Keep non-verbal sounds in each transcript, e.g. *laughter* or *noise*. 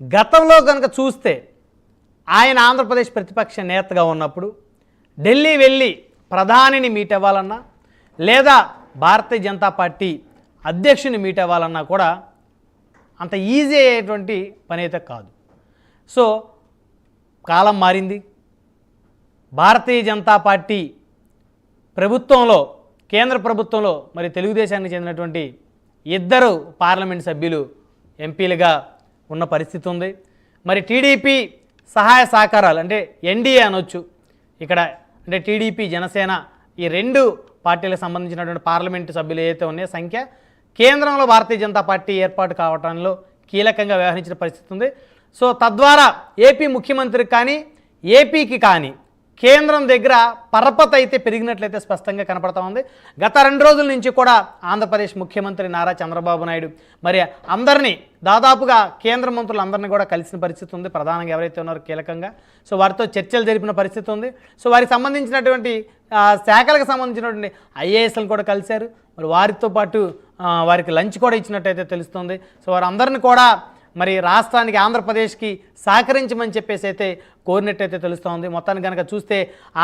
గతంలో కనుక చూస్తే ఆయన ఆంధ్రప్రదేశ్ ప్రతిపక్ష నేతగా ఉన్నప్పుడు ఢిల్లీ వెళ్ళి ప్రధానిని మీట్ అవ్వాలన్నా లేదా భారతీయ జనతా పార్టీ అధ్యక్షుని మీట్ అవ్వాలన్నా కూడా అంత ఈజీ అయ్యేటువంటి పని అయితే కాదు. సో కాలం మారింది. భారతీయ జనతా పార్టీ ప్రభుత్వంలో కేంద్ర ప్రభుత్వంలో మరి తెలుగుదేశానికి చెందినటువంటి ఇద్దరు పార్లమెంట్ సభ్యులు ఎంపీలుగా ఉన్న పరిస్థితి ఉంది. మరి టీడీపీ సహాయ సహకారాలు అంటే ఎన్డీఏ అనొచ్చు ఇక్కడ అంటే టీడీపీ జనసేన ఈ రెండు పార్టీలకు సంబంధించినటువంటి పార్లమెంటు సభ్యులు ఏదైతే ఉన్నాయో సంఖ్య కేంద్రంలో భారతీయ జనతా పార్టీ ఏర్పాటు కావడంలో కీలకంగా వ్యవహరించిన పరిస్థితి ఉంది. సో తద్వారా ఏపీ ముఖ్యమంత్రికి కానీ ఏపీకి కానీ కేంద్రం దగ్గర పరపత అయితే పెరిగినట్లయితే స్పష్టంగా కనపడతా ఉంది. గత రెండు రోజుల నుంచి కూడా ఆంధ్రప్రదేశ్ ముఖ్యమంత్రి నారా చంద్రబాబు నాయుడు మరి అందరినీ దాదాపుగా కేంద్ర మంత్రులందరినీ కూడా కలిసిన పరిస్థితి ఉంది. ప్రధానంగా ఎవరైతే ఉన్నారో కీలకంగా. సో వారితో చర్చలు జరిపిన పరిస్థితి ఉంది. సో వారికి సంబంధించినటువంటి శాఖలకు సంబంధించినటువంటి ఐఏఎస్లను కూడా కలిశారు. మరి వారితో పాటు వారికి లంచ్ కూడా ఇచ్చినట్టయితే తెలుస్తుంది. సో వారందరిని కూడా మరి రాష్ట్రానికి ఆంధ్రప్రదేశ్కి సహకరించమని చెప్పేసి అయితే కోరినట్టయితే తెలుస్తోంది. మొత్తాన్ని కనుక చూస్తే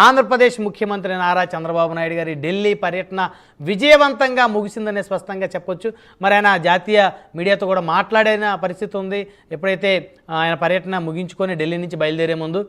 ఆంధ్రప్రదేశ్ ముఖ్యమంత్రి నారా చంద్రబాబు నాయుడు గారి ఢిల్లీ పర్యటన విజయవంతంగా ముగిసిందనే స్పష్టంగా చెప్పొచ్చు. మరి ఆయన జాతీయ మీడియాతో కూడా మాట్లాడిన పరిస్థితి ఉంది. ఎప్పుడైతే ఆయన పర్యటన ముగించుకొని ఢిల్లీ నుంచి బయలుదేరే ముందు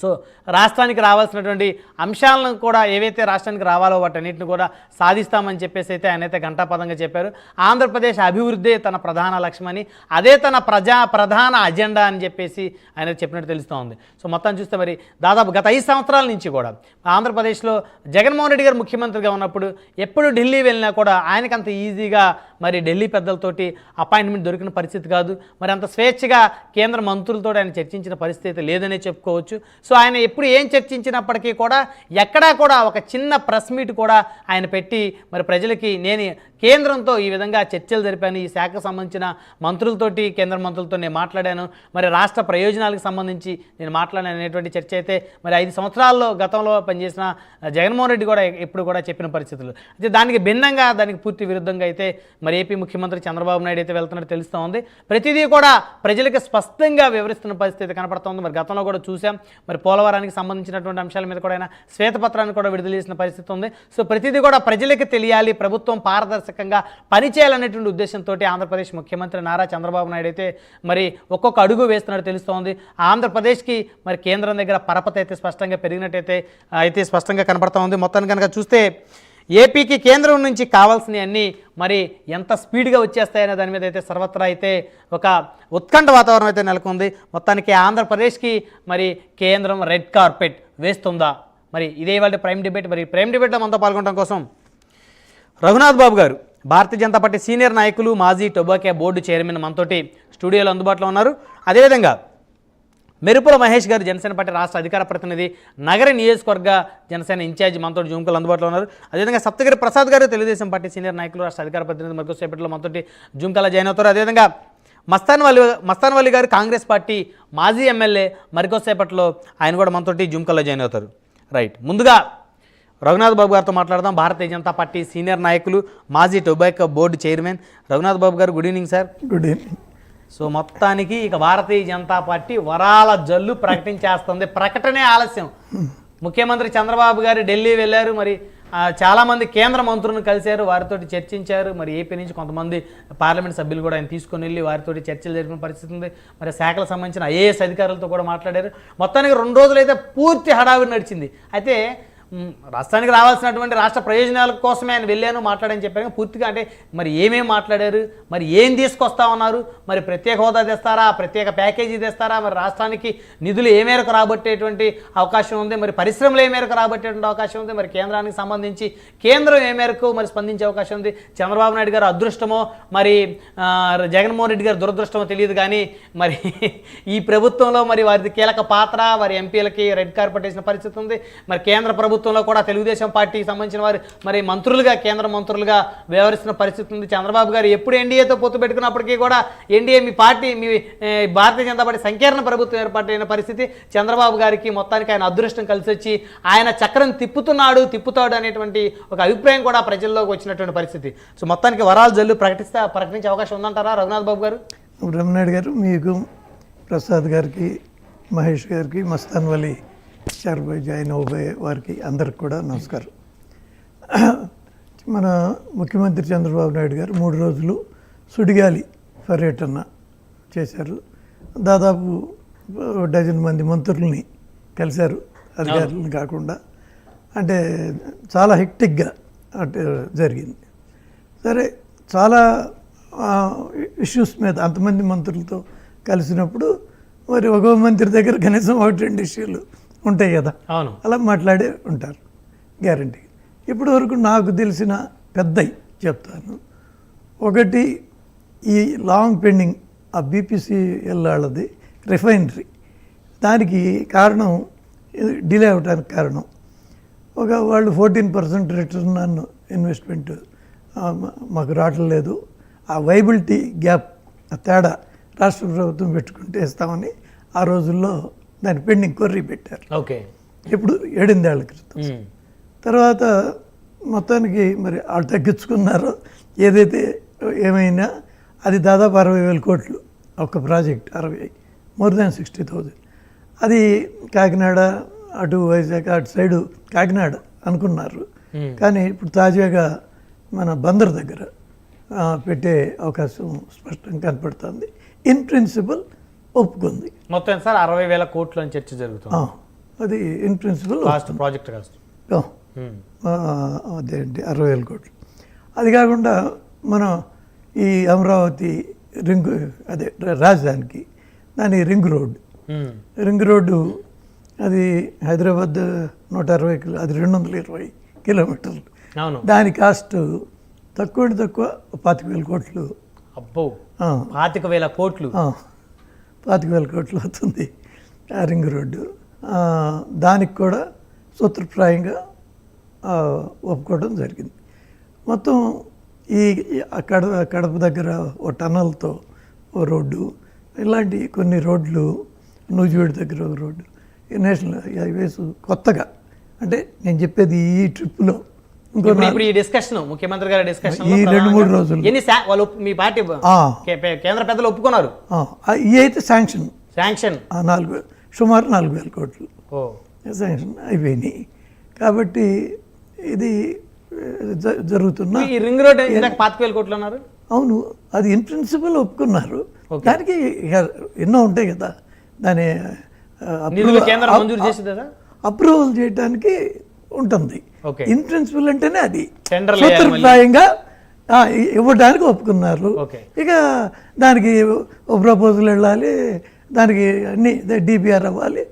సో రాష్ట్రానికి రావాల్సినటువంటి అంశాలను కూడా ఏవైతే రాష్ట్రానికి రావాలో వాటన్నిటిని కూడా సాధిస్తామని చెప్పేసి అయితే ఆయన అయితే ఘంటాపదంగా చెప్పారు. ఆంధ్రప్రదేశ్ అభివృద్ధి తన ప్రధాన లక్ష్యమని అదే తన ప్రజా ప్రధాన అజెండా అని చెప్పేసి ఆయన చెప్పినట్టు తెలుస్తూ ఉంది. సో మొత్తం చూస్తే మరి దాదాపు గత ఐదు సంవత్సరాల నుంచి కూడా ఆంధ్రప్రదేశ్లో జగన్మోహన్ రెడ్డి గారు ముఖ్యమంత్రిగా ఉన్నప్పుడు ఎప్పుడు ఢిల్లీ వెళ్ళినా కూడా ఆయనకు అంత ఈజీగా మరి ఢిల్లీ పెద్దలతోటి అపాయింట్మెంట్ దొరికిన పరిస్థితి కాదు. మరి అంత స్వేచ్ఛగా కేంద్ర మంత్రులతో ఆయన చర్చించిన పరిస్థితి లేదనే చెప్పుకోవచ్చు. సో ఆయన ఎప్పుడు ఏం చర్చించినప్పటికీ కూడా ఎక్కడా కూడా ఒక చిన్న ప్రెస్ మీట్ కూడా ఆయన పెట్టి మరి ప్రజలకి నేను కేంద్రంతో ఈ విధంగా చర్చలు జరిపాను. ఈ శాఖకు సంబంధించిన మంత్రులతోటి కేంద్ర మంత్రులతో నేను మాట్లాడాను. మరి రాష్ట్ర ప్రయోజనాలకు సంబంధించి నేను మాట్లాడాను అనేటువంటి చర్చ అయితే మరి ఐదు సంవత్సరాల్లో గతంలో పనిచేసిన జగన్మోహన్ రెడ్డి కూడా ఎప్పుడు కూడా చెప్పిన పరిస్థితులు. అయితే దానికి భిన్నంగా దానికి పూర్తి విరుద్ధంగా అయితే మరి ఏపీ ముఖ్యమంత్రి చంద్రబాబు నాయుడు అయితే వెళ్తున్నట్టు తెలుస్తూ ఉంది. ప్రతిదీ కూడా ప్రజలకు స్పష్టంగా వివరిస్తున్న పరిస్థితి కనపడుతోంది మరి గతంలో కూడా చూసాం మరి పోలవరానికి సంబంధించినటువంటి అంశాల మీద కూడా ఆయన శ్వేతపత్రాన్ని కూడా విడుదల చేసిన పరిస్థితి ఉంది. సో ప్రతిదీ కూడా ప్రజలకు తెలియాలి. ప్రభుత్వం పారదర్శకంగా పనిచేయాలనేటువంటి ఉద్దేశంతో ఆంధ్రప్రదేశ్ ముఖ్యమంత్రి నారా చంద్రబాబు నాయుడు అయితే మరి ఒక్కొక్క అడుగు వేస్తున్నట్టు తెలుస్తోంది. ఆంధ్రప్రదేశ్కి మరి కేంద్రం దగ్గర పరపతి అయితే స్పష్టంగా పెరిగినట్టయితే అయితే స్పష్టంగా కనపడతా ఉంది. మొత్తాన్ని కనుక చూస్తే ఏపీకి కేంద్రం నుంచి కావాల్సినవన్నీ మరి ఎంత స్పీడ్గా వచ్చేస్తాయనే దాని మీద అయితే సర్వత్రా అయితే ఒక ఉత్కంఠ వాతావరణం అయితే నెలకొంది. మొత్తానికి ఆంధ్రప్రదేశ్కి మరి కేంద్రం రెడ్ కార్పెట్ వేస్తుందా? మరి ఇదే వాళ్ళ ప్రైమ్ డిబేట్. మరి ప్రైమ్ డిబేట్లో మనతో పాల్గొనడం కోసం రఘునాథ్ బాబు గారు భారతీయ జనతా పార్టీ సీనియర్ నాయకులు మాజీ టొబాకే బోర్డు చైర్మన్ మనతోటి స్టూడియోలో అందుబాటులో ఉన్నారు. అదేవిధంగా మెరుపుల మహేష్ గారు జనసేన పార్టీ రాష్ట్ర అధికార ప్రతినిధి నగర నియోజకవర్గ జనసేన ఇన్ఛార్జ్ మనతో జూమ్కలు అందుబాటులో ఉన్నారు. అదేవిధంగా సప్తగిరి ప్రసాద్ గారు తెలుగుదేశం పార్టీ సీనియర్ నాయకులు రాష్ట్ర అధికార ప్రతినిధి మరికొక సేపట్లో మనతోటి జూమ్కల జాయిన్ అవుతారు. అదేవిధంగా మస్తాన్ మస్తాన్వల్లి మస్తాన్ గారు కాంగ్రెస్ పార్టీ మాజీ ఎమ్మెల్యే మరికొద్దిసేపట్లో ఆయన కూడా మనతోటి జూమ్కల్లో జాయిన్ అవుతారు. రైట్. ముందుగా రఘునాథ్ బాబు గారితో మాట్లాడదాం. భారతీయ జనతా పార్టీ సీనియర్ నాయకులు మాజీ tobacco board chairman. Raghunath Babu గారు good evening sir. Good evening. So మొత్తానికి ఇక భారతీయ జనతా పార్టీ వరాల జల్లు ప్రకటించేస్తుంది. ప్రకటనే ఆలస్యం. ముఖ్యమంత్రి చంద్రబాబు గారు ఢిల్లీ వెళ్ళారు. మరి చాలామంది కేంద్ర మంత్రులను కలిశారు. వారితో చర్చించారు. మరి ఏపీ నుంచి కొంతమంది పార్లమెంట్ సభ్యులు కూడా ఆయన తీసుకొని వెళ్ళి వారితో చర్చలు జరిపిన పరిస్థితి ఉంది. మరి శాఖలకు సంబంధించిన ఐఏఎస్ అధికారులతో కూడా మాట్లాడారు. మొత్తానికి రెండు రోజులైతే పూర్తి హడావిడి నడిచింది. అయితే రాష్ట్రానికి రావాల్సినటువంటి రాష్ట్ర ప్రయోజనాల కోసమే ఆయన వెళ్ళాను మాట్లాడని చెప్పారు పూర్తిగా అంటే మరి ఏమేమి మాట్లాడారు మరి ఏం తీసుకొస్తా ఉన్నారు మరి ప్రత్యేక హోదా తెస్తారా ప్రత్యేక ప్యాకేజీ తెస్తారా మరి రాష్ట్రానికి నిధులు ఏ మేరకు రాబట్టేటువంటి అవకాశం ఉంది మరి పరిశ్రమలు ఏ మేరకు రాబట్టేటువంటి అవకాశం ఉంది మరి కేంద్రానికి సంబంధించి కేంద్రం ఏ మేరకు మరి స్పందించే అవకాశం ఉంది చంద్రబాబు నాయుడు గారు అదృష్టమో మరి జగన్మోహన్ రెడ్డి గారు దురదృష్టమో తెలియదు కానీ మరి ఈ ప్రభుత్వంలో మరి వారిది కీలక పాత్ర వారి ఎంపీలకి రెడ్ కార్పెట్ వేసిన పరిస్థితి ఉంది. మరి కేంద్ర ప్రభుత్వం ప్రభుత్వంలో కూడా తెలుగుదేశం పార్టీకి సంబంధించిన వారు మరి మంత్రులుగా కేంద్ర మంత్రులుగా వ్యవహరిస్తున్న పరిస్థితి ఉంది. చంద్రబాబు గారు ఎప్పుడు ఎన్డీఏతో పొత్తు పెట్టుకున్నప్పటికీ కూడా ఎన్డీఏ మీ పార్టీ మీ భారతీయ జనతా పార్టీ సంకీర్ణ ప్రభుత్వం ఏర్పాటైన పరిస్థితి చంద్రబాబు గారికి మొత్తానికి ఆయన అదృష్టం కలిసి వచ్చి ఆయన చక్రం తిప్పుతున్నాడు తిప్పుతాడు అనేటువంటి ఒక అభిప్రాయం కూడా ప్రజల్లోకి వచ్చినటువంటి పరిస్థితి. సో మొత్తానికి వరాలు జల్లు ప్రకటిస్తే ప్రకటించే అవకాశం ఉందంటారా రఘునాథ్ బాబు గారు? బ్రహ్మనాయుడు గారు మీకు ప్రసాద్ గారికి మహేష్ గారికి మస్తాన్ వలి షర్బాయ్ జాయిన్ అవ్వబోయే వారికి అందరికి కూడా నమస్కారం. మన ముఖ్యమంత్రి చంద్రబాబు నాయుడు గారు మూడు రోజులు సుడిగాలి పర్యటన చేశారు. దాదాపు డజన్ మంది మంత్రుల్ని కలిశారు. అధికారులను కాకుండా. అంటే చాలా హెక్టిక్గా అంటే జరిగింది. సరే చాలా ఇష్యూస్ మీద అంతమంది మంత్రులతో కలిసినప్పుడు మరి ఒక మంత్రి దగ్గర కనీసం ఒకటి రెండు ఇష్యూలు ఉంటాయి కదా. అవును. అలా మాట్లాడే ఉంటారు. గ్యారంటీ ఇప్పటి వరకు నాకు తెలిసిన పెద్దవి చెప్తాను. ఒకటి ఈ లాంగ్ పెండింగ్ ఆ బీపీసీ వాళ్ళది రిఫైనరీ దానికి కారణం డిలే అవడానికి కారణం. ఒక వాళ్ళు fourteen percent return on investment మాకు రావట్లేదు ఆ వైబిలిటీ గ్యాప్ ఆ తేడా రాష్ట్ర ప్రభుత్వం పెట్టుకుంటే ఇస్తామని ఆ రోజుల్లో దాని పెండింగ్ కొర్రీ పెట్టారు. ఓకే. ఇప్పుడు ఏడెనిమిదేళ్ళ క్రితం. తర్వాత మొత్తానికి మరి వాళ్ళు తగ్గించుకున్నారో. ఏదైతే ఏమైనా అది దాదాపు అరవై వేల కోట్లు ఒక ప్రాజెక్ట్ అరవై మోర్ దాన్ సిక్స్టీ థౌజండ్. అది కాకినాడ అటు వైజాగ్ అటు సైడు కాకినాడ అనుకున్నారు. కానీ ఇప్పుడు తాజాగా మన బందర్ దగ్గర పెట్టే అవకాశం స్పష్టంగా కనపడుతుంది. ఇన్ ప్రిన్సిపల్ ఒప్పుకుంది. మొత్తం సార్ అరవై వేల కోట్లు అని చర్చ జరుగుతుంది. అది in principle cost project cost అదేంటి అరవై వేల కోట్లు. అది కాకుండా మనం ఈ అమరావతి రింగ్ అదే రాజధానికి దాని ring road um. Ring road అది హైదరాబాద్ నూట అరవై కిలో అది రెండు వందల ఇరవై కిలోమీటర్లు. దాని కాస్ట్ తక్కువ అంటే తక్కువ పాతిక వేల కోట్లు. అబ్బో. పాతిక వేల కోట్లు. పాతిక వేల కోట్లు అవుతుంది ఆ రింగ్ రోడ్డు. దానికి కూడా సూత్రప్రాయంగా ఒప్పుకోవడం జరిగింది. మొత్తం ఈ కడ ఆ కడప కడప దగ్గర ఓ టన్నల్తో ఓ రోడ్డు ఇలాంటి కొన్ని రోడ్లు నూజివేడి దగ్గర ఒక రోడ్డు ఈ నేషనల్ హైవేస్ కొత్తగా అంటే నేను చెప్పేది ఈ ట్రిప్లో ఇప్పుడు ఈ డిస్కషన్ ముఖ్యమంత్రి గారి డిస్కషన్ ఈ రెండు మూడు రోజులు. ఎన్ని వాళ్ళు మీ పార్టీ కేంద్ర పెద్దలు ఒప్పుకున్నారు. ఇవి అయితే శాంక్షన్ శాంక్షన్ నాలుగు సుమారు నాలుగు వేల కోట్లు. శాంక్షన్ అయిపోయినాయి. కాబట్టి ఇది జరుగుతున్న ఈ రింగ్ రోడ్ పాతిక వేల కోట్లు అన్నారు. అవును అది ఇన్ ప్రిన్సిపల్ ఒప్పుకున్నారు. దానికి ఇక ఎన్నో ఉంటాయి కదా. దాని అప్రూవల్ చేయడానికి ఉంటుంది. ఇన్ ప్రిన్సిపల్ అంటేనే అది. సూత్రప్రాయంగా ఇవ్వడానికి ఒప్పుకున్నారు. ఇక దానికి ప్రపోజల్ వెళ్ళాలి దానికి అన్ని డిపిఆర్ అవ్వాలి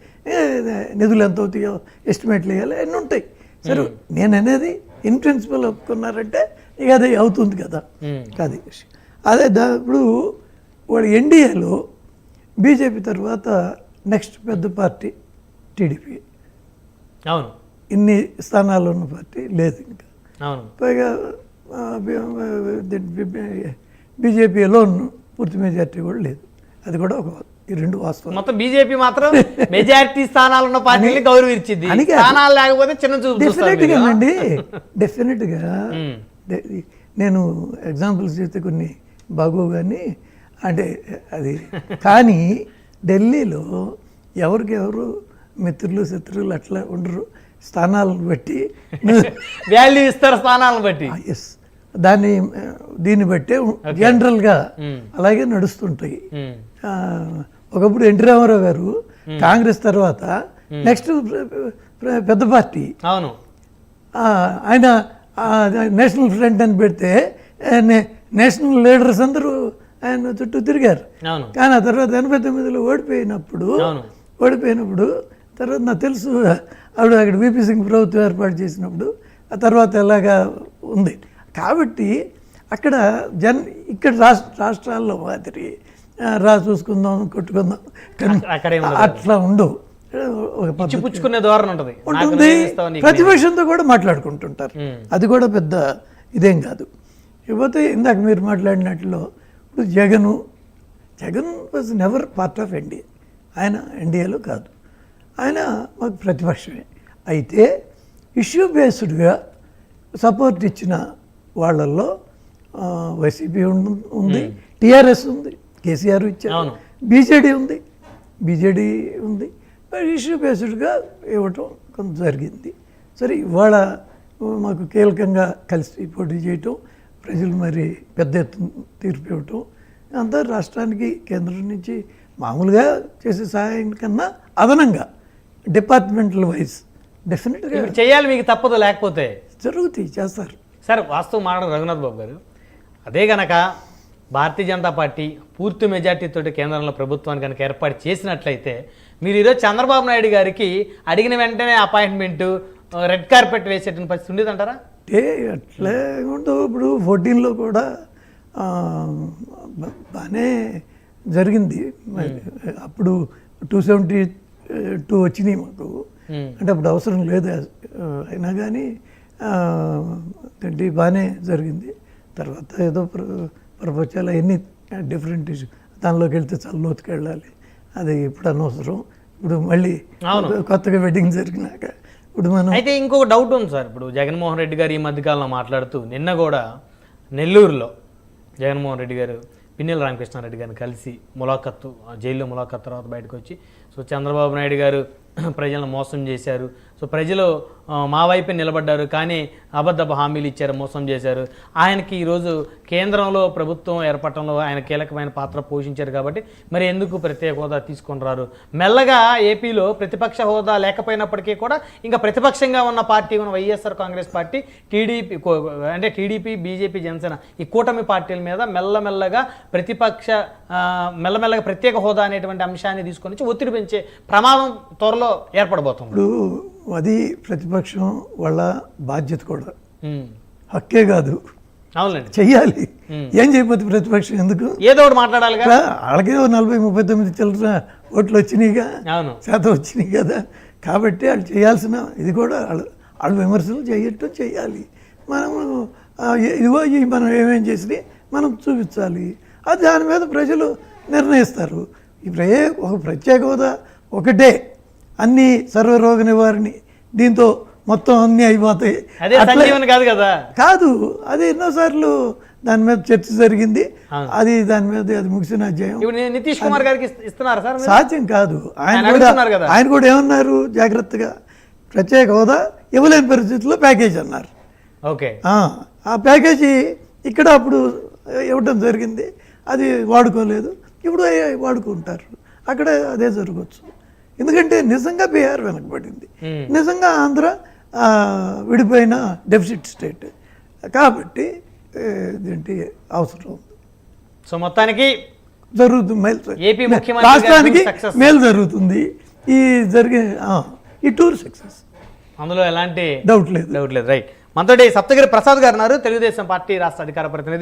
నిధులు ఎంత అవుతాయో ఎస్టిమేట్లు వేయాలి అన్నీ ఉంటాయి. సరే నేను అనేది ఇన్ ప్రిన్సిపల్ ఒప్పుకున్నారంటే ఇక అది అవుతుంది కదా. అది అదే దా- ఇప్పుడు వాడు ఎన్డీఏలో బీజేపీ తర్వాత నెక్స్ట్ పెద్ద పార్టీ టీడీపీ. అవును. ఇన్ని స్థానాలు ఉన్న పార్టీ లేదు ఇంకా. పైగా బీజేపీ లోన్ పూర్తి మెజార్టీ కూడా లేదు. అది కూడా ఒక ఈ రెండు వాస్తవం మొత్తం బీజేపీ మాత్రం మెజారిటీ స్థానాలు ఉన్న పార్టీని గౌరవించింది. స్థానాలు లేకపోతే చిన్న చూపు డెఫినెట్గా. అండి. *laughs* డెఫినెట్గా నేను ఎగ్జాంపుల్స్ చేస్తే కొన్ని బాగోవు కానీ అంటే అది. కానీ ఢిల్లీలో ఎవరికి ఎవరు మిత్రులు శత్రువులు అట్లా ఉండరు. స్థానాలను బట్టి. వాల్యూ ఇస్తారు స్థానాలను బట్టి. ఎస్ దాన్ని ఆ, దీన్ని బట్టే జనరల్గా మ్మ్. అలాగే నడుస్తుంటాయి. ఆ, ఒకప్పుడు ఎన్టీ రామారావు గారు కాంగ్రెస్ తర్వాత నెక్స్ట్ పెద్ద పార్టీ. అవును. ఆయన నేషనల్ ఫ్రంట్ అని పెడితే నేషనల్ లీడర్స్ అందరూ ఆయన చుట్టూ తిరిగారు. కానీ ఆ తర్వాత ఎనభై తొమ్మిదిలో ఓడిపోయినప్పుడు. ఓడిపోయినప్పుడు తర్వాత నాకు తెలుసు ఆవిడ అక్కడ విపి సింగ్ ప్రభుత్వం ఏర్పాటు చేసినప్పుడు ఆ తర్వాత ఎలాగా ఉంది. కాబట్టి అక్కడ జన్ ఇక్కడ రాష్ట్ర రాష్ట్రాల్లో మాదిరి రా చూసుకుందాం కొట్టుకుందాం. అట్లా ఉండవు. పుచ్చుకునే ధోరణి ఉంటది. ఉంటుంది. ప్రతిపక్షంతో కూడా మాట్లాడుకుంటుంటారు. అది కూడా పెద్ద ఇదేం కాదు. ఇకపోతే ఇందాక మీరు మాట్లాడినట్లు ఇప్పుడు Jagan Jagan was never part of NDA ఆయన ఎన్డీఏలో కాదు. ఆయన మాకు ప్రతిపక్షమే. అయితే ఇష్యూ బేస్డ్గా సపోర్ట్ ఇచ్చిన వాళ్ళల్లో వైసీపీ ఉంది టీఆర్ఎస్ ఉంది కేసీఆర్ ఇచ్చారు. బీజేడీ ఉంది బీజేడీ ఉంది. ఇష్యూ బేస్డ్గా ఇవ్వటం కొంత జరిగింది. సరే ఇవాళ మాకు కీలకంగా కలిసి పోటీ చేయటం ప్రజలు మరి పెద్ద ఎత్తున తీర్పు ఇవ్వటం అంతా రాష్ట్రానికి కేంద్రం నుంచి మామూలుగా చేసే సహాయం కన్నా అదనంగా డిపార్ట్మెంటల్ వైజ్. డెఫినెట్గా చేయాలి మీకు తప్పదు లేకపోతే. జరుగుతాయి చేస్తారు. సార్ వాస్తవం మాట్లాడు రఘునాథ్ బాబు గారు. అదే గనక భారతీయ జనతా పార్టీ పూర్తి మెజార్టీతో కేంద్రంలో ప్రభుత్వాన్ని కనుక ఏర్పాటు చేసినట్లయితే మీరు ఈరోజు చంద్రబాబు నాయుడు గారికి అడిగిన వెంటనే అపాయింట్మెంట్ రెడ్ కార్పెట్ వేసేటువంటి పరిస్థితి ఉండేది అంటారా? అంటే అట్లే ఉండవు ఇప్పుడు ఫోర్టీన్లో కూడా బాగానే జరిగింది. అప్పుడు టూ సెవెంటీ టూ వచ్చినాయి మాకు. అంటే అప్పుడు అవసరం లేదు అయినా కానీ ఏంటి బాగానే జరిగింది. తర్వాత ఏదో ప్ర ప్రపంచాలు అవన్నీ డిఫరెంట్ ఇష్యూ దానిలోకి వెళ్తే చాలా లోతుకి వెళ్ళాలి అది ఇప్పుడు అనవసరం. ఇప్పుడు మళ్ళీ. కొత్తగా వెడ్డింగ్ జరిగినాక ఇప్పుడు మనం అయితే ఇంకొక డౌట్ ఉంది సార్. ఇప్పుడు జగన్మోహన్ రెడ్డి గారు ఈ మధ్యకాలంలో మాట్లాడుతూ నిన్న కూడా నెల్లూరులో జగన్మోహన్ రెడ్డి గారు పిన్నెల రామకృష్ణారెడ్డి గారిని కలిసి ములాఖత్తు జైల్లో ములాఖత్ తర్వాత బయటకు వచ్చి సో చంద్రబాబు నాయుడు గారు *clears throat* ప్రజలను మోసం చేశారు. సో ప్రజలు మా వైపే నిలబడ్డారు కానీ అబద్ధపు హామీలు ఇచ్చారు మోసం చేశారు. ఆయనకి ఈరోజు కేంద్రంలో ప్రభుత్వం ఏర్పడటంలో ఆయన కీలకమైన పాత్ర పోషించారు కాబట్టి మరి ఎందుకు ప్రత్యేక హోదా తీసుకొని రారు? మెల్లగా ఏపీలో ప్రతిపక్ష హోదా లేకపోయినప్పటికీ కూడా ఇంకా ప్రతిపక్షంగా ఉన్న పార్టీ ఉన్న వైఎస్ఆర్ కాంగ్రెస్ పార్టీ టీడీపీ కో- అంటే టీడీపీ బీజేపీ జనసేన ఈ కూటమి పార్టీల మీద మెల్లమెల్లగా ప్రతిపక్ష మెల్లమెల్లగా ప్రత్యేక హోదా అనేటువంటి అంశాన్ని తీసుకొని వచ్చి ఒత్తిడి పెంచే ప్రమాదం త్వరలో ఏర్పడబోతుంది. అది ప్రతిపక్షం వాళ్ళ బాధ్యత కూడా. హక్కే కాదు. చెయ్యాలి. ఏం చేయకపోతే ప్రతిపక్షం ఎందుకు? ఏదో ఒకటి వాళ్ళకే నలభై ముప్పై తొమ్మిది చిల్లర ఓట్లు వచ్చినాయిగా. శాతం వచ్చినాయి కదా. కాబట్టి వాళ్ళు చేయాల్సిన ఇది కూడా వాళ్ళు వాళ్ళు విమర్శలు చేయటం చేయాలి మనము ఆ, ఇదిగో ఈ మనం ఏమేం చేసి మనం చూపించాలి. అది దాని మీద ప్రజలు నిర్ణయిస్తారు. ఈ ప్రయే ఒక ప్రత్యేక హోదా ఒకటే. అన్ని సర్వరోగ నివారణి. దీంతో మొత్తం అన్నీ అయిపోతాయి. కాదు కదా? కాదు. అది ఎన్నోసార్లు దాని మీద చర్చ జరిగింది. అది దాని మీద అది ముగిసిన అధ్యాయం. నితీష్ కుమార్ గారికి ఇస్త- ఇస్తున్నారా సార్? సాధ్యం కాదు. ఆయన కూడా. ఆయన కూడా ఏమన్నారు? జాగ్రత్తగా ప్రత్యేక హోదా ఇవ్వలేని పరిస్థితుల్లో ప్యాకేజ్ అన్నారు. ఓకే. ఆ, ప్యాకేజీ ఇక్కడ అప్పుడు ఇవ్వటం జరిగింది. అది వాడుకోలేదు. ఇప్పుడు వాడుకుంటారు. అక్కడ అదే జరగవచ్చు. ఎందుకంటే నిజంగా బీహార్ వెనకబడింది. Hmm. నిజంగా ఆంధ్ర ఆ, విడిపోయిన డెఫిసిట్ స్టేట్ కాబట్టి ఏ, ఇదేంటి అవసరం ఉంది. సో మొత్తానికి జరుగుతుంది మేలు ఏపీ ముఖ్యమంత్రి రాష్ట్రానికి. మేలు జరుగుతుంది. ఈ జరిగే ఈ టూర్ సక్సెస్ అందులో ఎలాంటి డౌట్ లేదు. డౌట్ లేదు. రైట్ మనతోటి సప్తగిరి ప్రసాద్ గారు ఉన్నారు. తెలుగుదేశం పార్టీ రాష్ట్ర అధికార ప్రతినిధి.